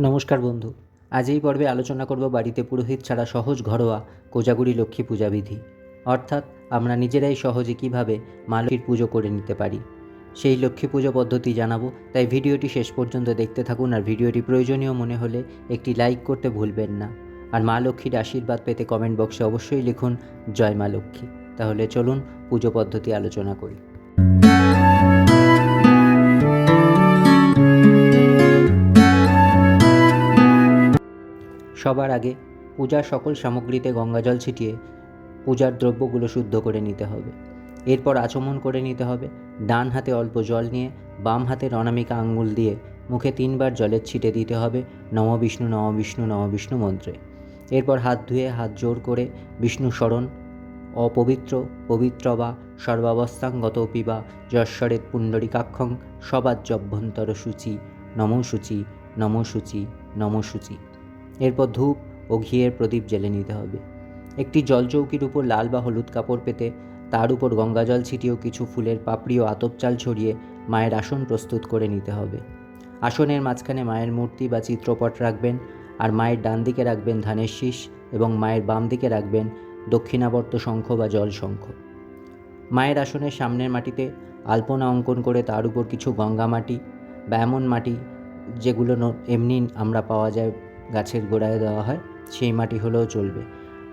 নমস্কার বন্ধু। আজ এই পর্বে আলোচনা করব বাড়িতে পুরোহিত ছাড়া সহজ ঘরোয়া কোজাগুড়ি লক্ষ্মী পূজা বিধি। অর্থাৎ আমরা নিজেরাই সহজে কীভাবে মা লক্ষ্মীর পুজো করে নিতে পারি। সেই লক্ষ্মী পুজো পদ্ধতি জানাব, তাই ভিডিওটি শেষ পর্যন্ত দেখতে থাকুন আর ভিডিওটি প্রয়োজনীয় মনে হলে একটি লাইক করতে ভুলবেন না। আর মা লক্ষ্মীর আশীর্বাদ পেতে কমেন্ট বক্সে অবশ্যই লিখুন, জয় মা লক্ষ্মী। তাহলে চলুন পুজো পদ্ধতি আলোচনা করি। সবার আগে পূজার সকল সামগ্রীতে গঙ্গাজল ছিটিয়ে পূজার দ্রব্যগুলো শুদ্ধ করে নিতে হবে। এরপর আচমন করে নিতে হবে, ডান হাতে অল্প জল নিয়ে বাম হাতের অনামিকা আঙ্গুল দিয়ে মুখে তিনবার জলের ছিটে দিতে হবে নম বিষ্ণু নম বিষ্ণু নম বিষ্ণু মন্ত্রে। এরপর হাত ধুয়ে হাত জোর করে বিষ্ণু স্মরণ, অপবিত্র, পবিত্র বা সর্বাবস্থাঙ্গত পিবা যশ্বরের পুণ্ডরিকাক্ষং সবাজ্যভ্যন্তর সূচি নম সূচি নম সূচি নম সূচি এরপর ধূপ ও ঘিয়ের প্রদীপ জ্বেলে নিতে হবে। একটি জলচৌকির উপর লাল বা হলুদ কাপড় পেতে তার উপর গঙ্গাজল ছিটিয়েও কিছু ফুলের পাপড়ি ও আতপ চাল ছড়িয়ে মায়ের আসন প্রস্তুত করে নিতে হবে। আসনের মাঝখানে মায়ের মূর্তি বা চিত্রপট রাখবেন আর মায়ের ডান দিকে রাখবেন ধানের শীষ এবং মায়ের বাম দিকে রাখবেন দক্ষিণাবর্ত শঙ্খ বা জল শঙ্খ। মায়ের আসনের সামনের মাটিতে আলপনা অঙ্কন করে তার উপর কিছু গঙ্গা মাটি বা এমন মাটি যেগুলো এমনি আমরা পাওয়া যায় গাছের গোড়ায় দেওয়া হয়, সেই মাটি হলেও চলবে।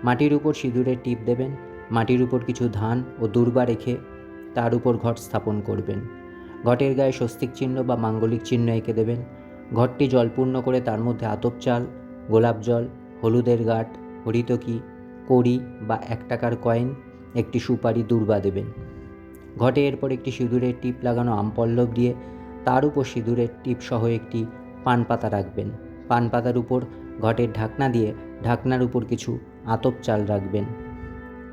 মাটির উপর সিঁদুরের টিপ দেবেন, মাটির উপর কিছু ধান ও দুর্বা রেখে তার উপর ঘট স্থাপন করবেন। ঘটের গায়ে স্বস্তিক চিহ্ন বা মাঙ্গলিক চিহ্ন এঁকে দেবেন। ঘরটি জলপূর্ণ করে তার মধ্যে আতপ চাল, গোলাপ জল, হলুদের গাঁট, হরিতকি, কড়ি বা এক টাকার কয়েন, একটি সুপারি দুর্বা দেবেন। ঘটে এরপর একটি সিঁদুরের টিপ লাগানো আমপল্লব দিয়ে তার উপর সিঁদুরের টিপ সহ একটি পান পাতা রাখবেন। পান পাতার উপর ঘটের ঢাকনা দিয়ে ঢাকনার উপর কিছু আতপ চাল রাখবেন।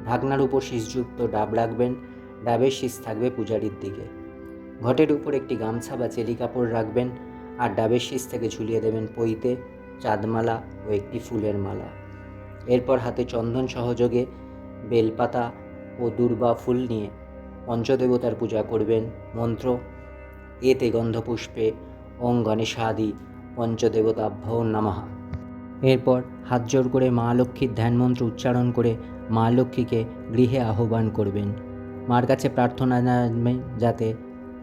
ঢাকনার উপর শীষযুক্ত ডাব রাখবেন। ডাবের শীষ থাকবে পূজারির দিকে। ঘটের উপর একটি গামছা বা চেলি কাপড় রাখবেন আর ডাবের শীষ থেকে ঝুলিয়ে দেবেন পইতে, চাঁদমালা ও একটি ফুলের মালা। এরপর হাতে চন্দন সহযোগে বেলপাতা ও দুর্বা ফুল নিয়ে পঞ্চদেবতার পূজা করবেন। মন্ত্র, এতে গন্ধপুষ্পে, ওং গণেশাদি পঞ্চদেবতাভ্য নমঃ। এরপর হাত জোর করে মা লক্ষ্মীর ধ্যানমন্ত্র উচ্চারণ করে মা লক্ষ্মীকে গৃহে আহ্বান করবেন। মার কাছে প্রার্থনা জানাবেন যাতে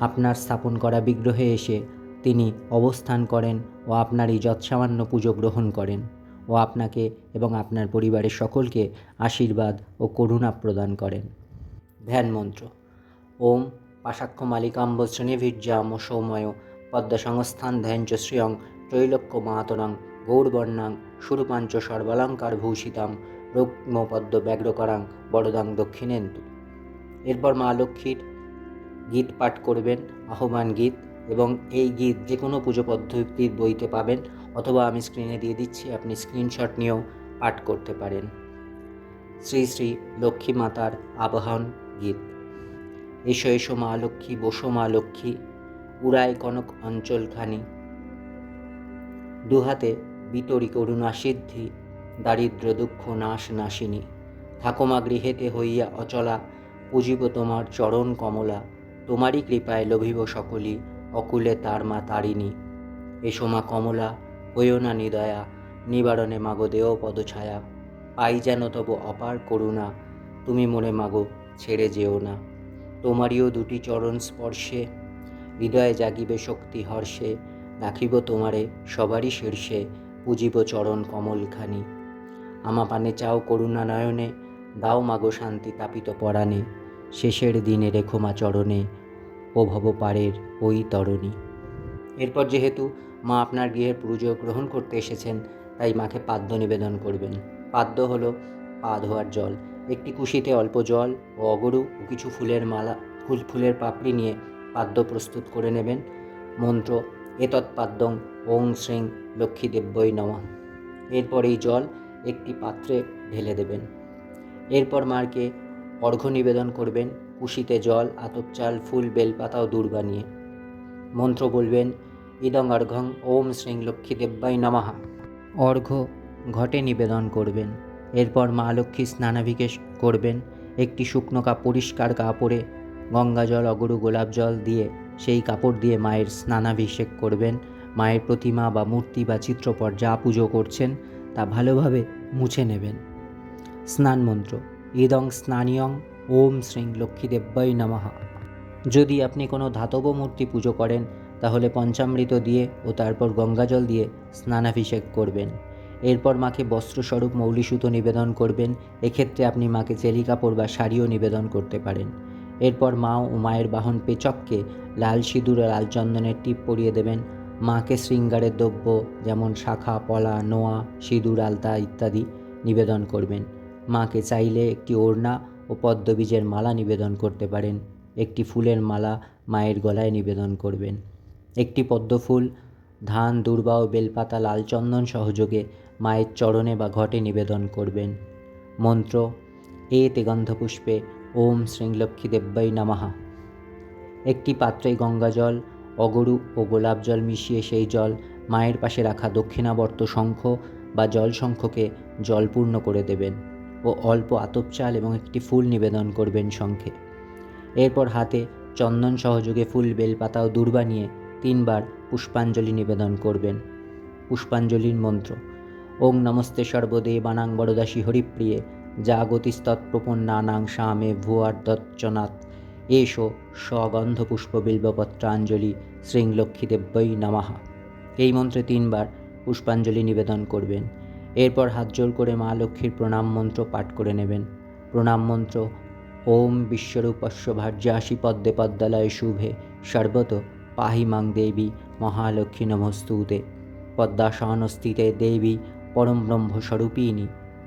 আপনার স্থাপন করা বিগ্রহে এসে তিনি অবস্থান করেন ও আপনার এই যৎসামান্য পুজো গ্রহণ করেন ও আপনাকে এবং আপনার পরিবারের সকলকে আশীর্বাদ ও করুণা প্রদান করেন। ধ্যান মন্ত্র ওম পাশাক্ষ মালিকাম্ব শ্রেণীভির্যাম সৌময় পদ্মসংস্থান ধ্যানচ শ্রিয়ং ত্রৈলোক্য মাতরং গৌরবর্ণাং সুরপাঞ্চ সর্বালঙ্কার ভূষিতাম রুগ্মপদ্ম ব্যগ্রকরাং বড়দাং দক্ষিণেন্দু। এরপর মা লক্ষ্মীর গীত পাঠ করবেন, আহ্বান গীত এবং এই গীত যে কোনো পুজো পদ্ধতির বইতে পাবেন অথবা আমি স্ক্রিনে দিয়ে দিচ্ছি, আপনি স্ক্রিনশট নিয়েও পাঠ করতে পারেন। শ্রী শ্রী লক্ষ্মী মাতার আবাহন গীত। এসো এসো মা লক্ষ্মী, বসো মা লক্ষ্মী উড়ায় কনক অঞ্চলখানি দুহাতে বিতরি করুণা সিদ্ধি দারিদ্র দুঃখ নাশ নাশিনী। ঠাকুমা গৃহেতে হইয়া অচলা, পুজিব তোমার চরণ কমলা, তোমারই কৃপায় লভিব সকলি, অকুলে তার মা তারিণী। এসো মা কমলা, হইও না নিদয়া, নিবারণে মাগো দেও পদছায়া পাই যেন তব অপার করুণা, তুমি মনে মাগো ছেড়ে যেও না। তোমারিও দুটি চরণ স্পর্শে, হৃদয়ে জাগিবে শক্তি হর্ষে রাখিব তোমারে সবারই শীর্ষে, পুজিব চরণ কমলখানি। আমা পানে চাও করুণা নয়নে, দাও মাগো শান্তি তাপিত পরাণে, শেষের দিনে রেখো মা চরণে, ও ভব পারের ওই তরণী। এরপর যেহেতু মা আপনার গৃহের পুজো গ্রহণ করতে এসেছেন, তাই মাকে পাদ্য নিবেদন করবেন। পাদ্য হলো পা ধোয়ার জল। একটি কুশিতে অল্প জল ও অগরু ও কিছু ফুলের মালা, ফুল, ফুলের পাপড়ি নিয়ে পাদ্য প্রস্তুত করে নেবেন। মন্ত্র এতৎপাদ্যং ওং শ্রীং লক্ষ্মী দেব্যই নমঃ। এরপর এই জল একটি পাত্রে ঢেলে দেবেন। এরপর মারকে অর্ঘ্য নিবেদন করবেন কুশিতে জল, আতপ চাল, ফুল, বেলপাতা ও দূর্বা নিয়ে মন্ত্র বলবেন, ইদং অর্ঘং ওম শ্রীং লক্ষ্মী দেব্যাই নমঃ। অর্ঘ্য ঘটে নিবেদন করবেন। এরপর মা লক্ষ্মী স্নানাভিষেক করবেন। একটি শুকনো কাপ পরিষ্কার কাপড়ে গঙ্গা জল, অগরু গোলাপ জল দিয়ে সেই কাপড় দিয়ে মায়ের স্নানাভিষেক করবেন, মায়ের প্রতিমা বা মূর্তি বা চিত্রপট যা পুজো করছেন তা ভালোভাবে মুছে নেবেন। স্নান মন্ত্র, ইদং স্নানিয়ং, ওম শ্রীং লক্ষ্মীদেব্যই নমঃ। যদি আপনি কোনো ধাতব মূর্তি পুজো করেন, তাহলে পঞ্চামৃত দিয়ে ও তারপর গঙ্গাজল দিয়ে স্নানাভিষেক করবেন। এরপর মাকে বস্ত্রস্বরূপ মৌলিসুতো নিবেদন করবেন, এক্ষেত্রে আপনি মাকে চেলি কাপড় বা শাড়িও নিবেদন করতে পারেন। এরপর মা ও মায়ের বাহন পেচককে লাল সিঁদুর লাল চন্দনের টিপ পরিয়ে দেবেন। মাকে শৃঙ্গারের দ্রব্য যেমন শাখা, পলা, নোয়া, সিঁদুর, আলতা ইত্যাদি নিবেদন করবেন। মাকে চাইলে একটি ওড়না ও পদ্মবীজের মালা নিবেদন করতে পারেন। একটি ফুলের মালা মায়ের গলায় নিবেদন করবেন। একটি পদ্মফুল, ধান, দুর্বা ও বেলপাতা, লাল চন্দন সহযোগে মায়ের চরণে বা ঘটে নিবেদন করবেন। মন্ত্র, এ তে গন্ধপুষ্পে, ওম শ্রীলক্ষ্মী দেব্যই নামাহা একটি পাত্রে গঙ্গা জল, অগরু ও গোলাপ জল মিশিয়ে সেই জল মায়ের পাশে রাখা দক্ষিণাবর্ত শঙ্খ বা জল শঙ্খকে জলপূর্ণ করে দেবেন ও অল্প আতপ চাল এবং একটি ফুল নিবেদন করবেন শঙ্খে। এরপর হাতে চন্দন সহযোগে ফুল, বেলপাতা ও দূর্বা নিয়ে তিনবার পুষ্পাঞ্জলি নিবেদন করবেন। পুষ্পাঞ্জলির মন্ত্র, ওং নমস্তে সর্বদেবানাং বরদাসী হরিপ্রিয়ে জাগতিস্তৎপ্রপন্নানাং শামে ভুয়ার্দচ্চনাথ এসো স্বগন্ধ পুষ্প বিল্বপত্রাঞ্জলি শ্রীলক্ষ্মীদেব্যই নামাহা এই মন্ত্রে তিনবার পুষ্পাঞ্জলি নিবেদন করবেন। এরপর হাত জোর করে মা লক্ষ্মীর প্রণাম মন্ত্র পাঠ করে নেবেন। প্রণাম মন্ত্র, ওম বিশ্বরূপস্য ভার্যাসি পদ্মে পদ্মালয় শুভে, সর্বত পাহি মাং দেবী মহালক্ষ্মী নমস্তুতে। পদ্মাসনস্থিতে দেবী পরম ব্রহ্মস্বরূপিণী,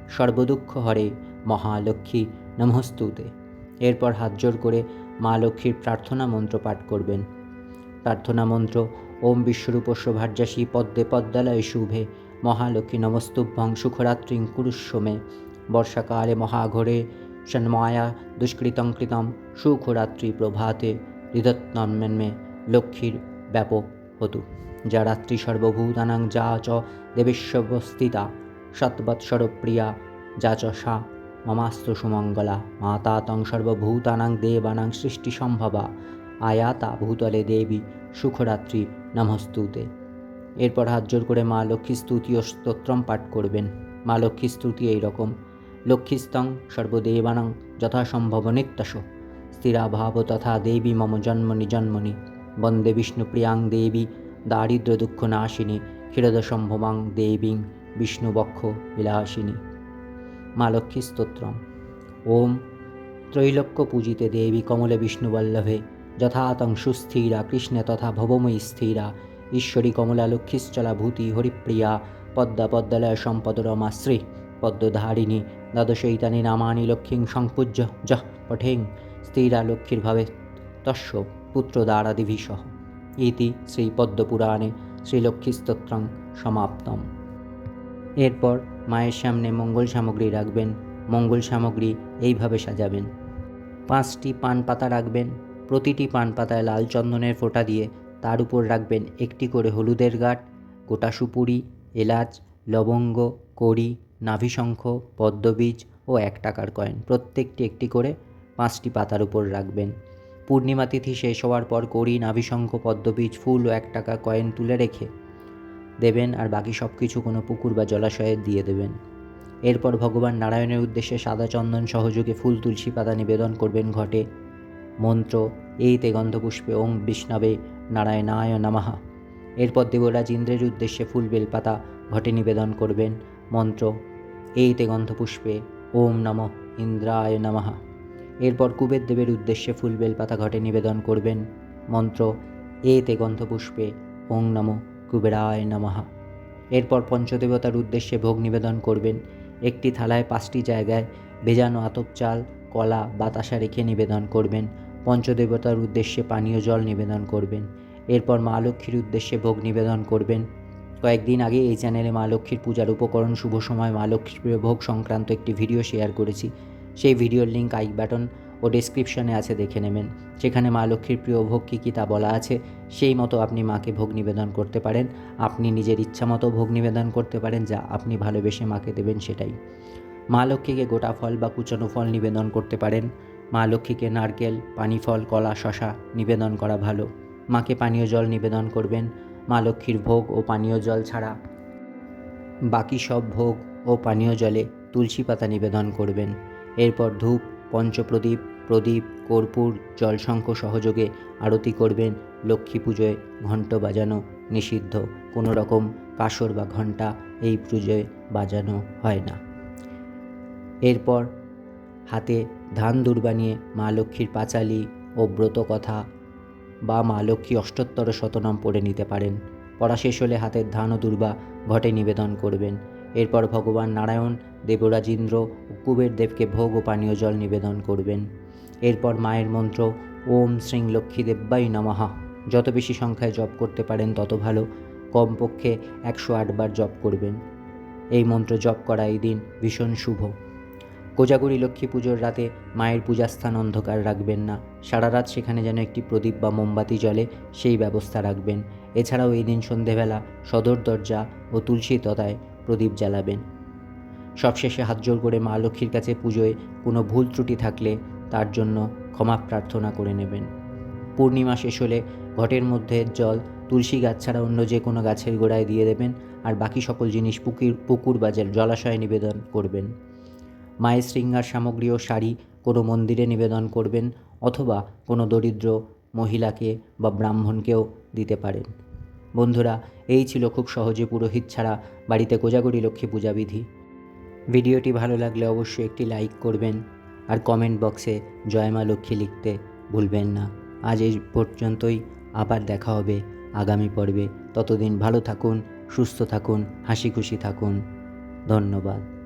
সর্বদুঃখ হরে মহালক্ষ্মী নমস্তুতে। এরপর হাত জোর করে মা লক্ষ্মীর প্রার্থনা মন্ত্র পাঠ করবেন। প্রার্থনা মন্ত্র, ওম বিশ্বরূপস্য ভার্যাসী পদ্মে পদ্মালয় শুভে, মহালক্ষ্মী নমস্তুভ্যং সুখরাত্রিং কুরুষ্যমে, বর্ষাকালে মহাঘরে সন্মায়া দুষ্কৃতং কৃতম সুখরাত্রি প্রভাতে হৃদত্নন্মে লক্ষ্মীর ব্যাপক হতু। যা রাত্রি সর্বভূতানাং যা চ দেবেশ্বস্থিতা সৎবৎসরপ্রিয়া যা চ সা মমাস্তু সুমঙ্গলা, মাতা তং সর্বভূতানাং দেবানাং সৃষ্টি সম্ভবা, আয়াতা ভূতলে দেবী, সুখরাত্রি নমস্তুতে। এরপর হাত জোর করে মা লক্ষ্মী স্তুতি ও স্তোত্রম পাঠ করবেন। মা লক্ষ্মী স্তুতি এই এইরকম লক্ষ্মীস্তং সর্বদেবানাং যথাসম্ভব নিত্যস। স্থিরাভাব তথা দেবী মম জন্মনি জন্মনি বন্দে বিষ্ণুপ্রিয়াং দেবী দারিদ্র দুঃখ নাশিনী, ক্ষীরদসম্ভবাং দেবীং বিষ্ণুবক্ষ বিলাসিনী। মা লক্ষ্মী স্তোত্রম। ওম ত্রৈলোক্য পূজিতে দেবী কমলে বিষ্ণুবল্লভে, যথাতং সুস্থিরা, কৃষ্ণে তথা ভবময়ী স্থিরা, ঈশ্বরী কমলা লক্ষ্মীশ্চলা ভূতি হরিপ্রিয়া, পদ্মা পদ্মালয় সম্পদ রমা শ্রী, পদ্মধারিণী, দ্বাদশৈতানি নামানি লক্ষ্মীং সংপূজ্য যহ পঠেং, স্থিরা লক্ষ্মীর ভাবে তস্য পুত্রদারাদিভিসহ ইতি শ্রী পদ্মপুরাণে শ্রীলক্ষ্মীস্তোত্রং সমাপ্তম। এরপর মায়ের সামনে মঙ্গল সামগ্রী রাখবেন, মঙ্গল সামগ্রী এইভাবে সাজাবেন। পাঁচটি পান পাতা রাখবেন, প্রতিটি পান পাতায় লাল চন্দনের ফোঁটা দিয়ে তার উপর রাখবেন একটি করে হলুদের গাঁট, গোটা সুপুরি, এলাচ, লবঙ্গ, কড়ি, নাভিশঙ্খ, পদ্মবীজ ও এক টাকার কয়েন। প্রত্যেকটি একটি করে পাঁচটি পাতার উপর রাখবেন। পূর্ণিমা তিথি শেষ হওয়ার পর কড়ি, নাভিশঙ্খ, পদ্মবীজ, ফুল ও এক টাকা কয়েন তুলে রেখে দেবেন আর বাকি সব কিছু কোনো পুকুর বা জলাশয়ে দিয়ে দেবেন। এরপর ভগবান নারায়ণের উদ্দেশ্যে সাদা চন্দন সহযোগে ফুল, তুলসী পাতা নিবেদন করবেন ঘটে। মন্ত্র, এই তে গন্ধপুষ্পে ওং বিষ্ণবে নারায়ণায় নামাহা এরপর দেবরাজ ইন্দ্রের উদ্দেশ্যে ফুল, বেলপাতা ঘটে নিবেদন করবেন। মন্ত্র, এই তে গন্ধপুষ্পে ওম নম ইন্দ্রায় নমঃ। এরপর কুবের দেবের উদ্দেশ্যে ফুল, বেলপাতা ঘটে নিবেদন করবেন। মন্ত্র এ তে গন্ধপুষ্পে ওং নম। কুবেরায় নমঃ। এরপর পঞ্চদেবতার উদ্দেশ্যে ভোগ নিবেদন করবেন। একটি থালায় পাঁচটি জায়গায় ভেজানো আতপ চাল, কলা, বাতাসা রেখে নিবেদন করবেন। পঞ্চদেবতার উদ্দেশ্যে পানীয় জল নিবেদন করবেন। এরপর মা লক্ষ্মীর উদ্দেশ্যে ভোগ নিবেদন করবেন। কয়েকদিন আগে এই চ্যানেলে মা লক্ষ্মীর পূজার উপকরণ শুভ সময় মা লক্ষ্মীর ভোগ সংক্রান্ত একটি ভিডিও শেয়ার করেছি। সেই ভিডিওর লিঙ্ক আইক বাটন ও ডেসক্রিপশনে আছে, দেখে নেবেন। সেখানে মা লক্ষ্মীর প্রিয় ভোগ কী কী তা বলা আছে, সেই মতো আপনি মাকে ভোগ নিবেদন করতে পারেন। আপনি নিজের ইচ্ছা মতো ভোগ নিবেদন করতে পারেন, যা আপনি ভালোবেসে মাকে দেবেন সেটাই। মা লক্ষ্মীকে গোটা ফল বা কুচনো ফল নিবেদন করতে পারেন। মা লক্ষ্মীকে নারকেল পানি ফল কলা, শশা নিবেদন করা ভালো। মাকে পানীয় জল নিবেদন করবেন। মা লক্ষ্মীর ভোগ ও পানীয় জল ছাড়া বাকি সব ভোগ ও পানীয় জলে তুলসী পাতা নিবেদন করবেন। এরপর ধূপ পঞ্চপ্রদীপ, প্রদীপ, কর্পূর জলশঙ্খ সহযোগে আরতি করবেন লক্ষ্মী পুজোয় ঘণ্ট বাজানো নিষিদ্ধ। কোনো রকম কাসর বা ঘণ্টা এই পুজোয় বাজানো হয় না। এরপর হাতে ধান দুর্বা নিয়ে মা লক্ষ্মীর পাঁচালি ও ব্রত কথা বা মা লক্ষ্মী অষ্টোত্তর শতনাম পড়ে নিতে পারেন। পড়া শেষ হলে হাতের ধান ও দুর্বা ঘটে নিবেদন করবেন। এরপর ভগবান নারায়ণ, দেবরাজ ইন্দ্র ও কুবের দেবকে ভোগ ও পানীয় জল নিবেদন করবেন। এরপর মায়ের মন্ত্র, ওম শ্রী লক্ষ্মী দেব্যাই নমঃ। যত বেশি সংখ্যায় জপ করতে পারেন, তত ভালো। কমপক্ষে একশো আটবার জপ করবেন। এই মন্ত্র জপ করা এই দিন ভীষণ শুভ। কোজাগুড়ি লক্ষ্মী পুজোর রাতে মায়ের পূজাস্থান অন্ধকার রাখবেন না। সারা রাত সেখানে যেন একটি প্রদীপ বা মোমবাতি জ্বলে, সেই ব্যবস্থা রাখবেন। এছাড়াও এই দিন সন্ধেবেলা সদর দরজা ও তুলসী ততায় প্রদীপ জ্বালাবেন। সবশেষে হাত জোর করে মা লক্ষ্মীর কাছে পুজোয় কোনো ভুল ত্রুটি থাকলে তার জন্য ক্ষমা প্রার্থনা করে নেবেন। পূর্ণিমা শেষ হলে ঘটের মধ্যে জল, তুলসী গাছ ছাড়া অন্য যে কোনো গাছের গোড়ায় দিয়ে দেবেন আর বাকি সকল জিনিস পুকুর পুকুর বা জলাশয়ে নিবেদন করবেন। মায়ের শৃঙ্গার সামগ্রী ও শাড়ি কোনো মন্দিরে নিবেদন করবেন অথবা কোনো দরিদ্র মহিলাকে বা ব্রাহ্মণকেও দিতে পারেন। বন্ধুরা, এই ছিল খুব সহজে পুরোহিত ছাড়া বাড়িতে কোজাগরি লক্ষ্মী পূজা বিধি। ভিডিওটি ভালো লাগলে অবশ্যই একটি লাইক করবেন আর কমেন্ট বক্সে জয় মা লক্ষ্মী লিখতে ভুলবেন না। আজ এই পর্যন্তই, আবার দেখা হবে আগামী পর্বে। ততদিন ভালো থাকুন, সুস্থ থাকুন হাসি খুশি থাকুন। ধন্যবাদ।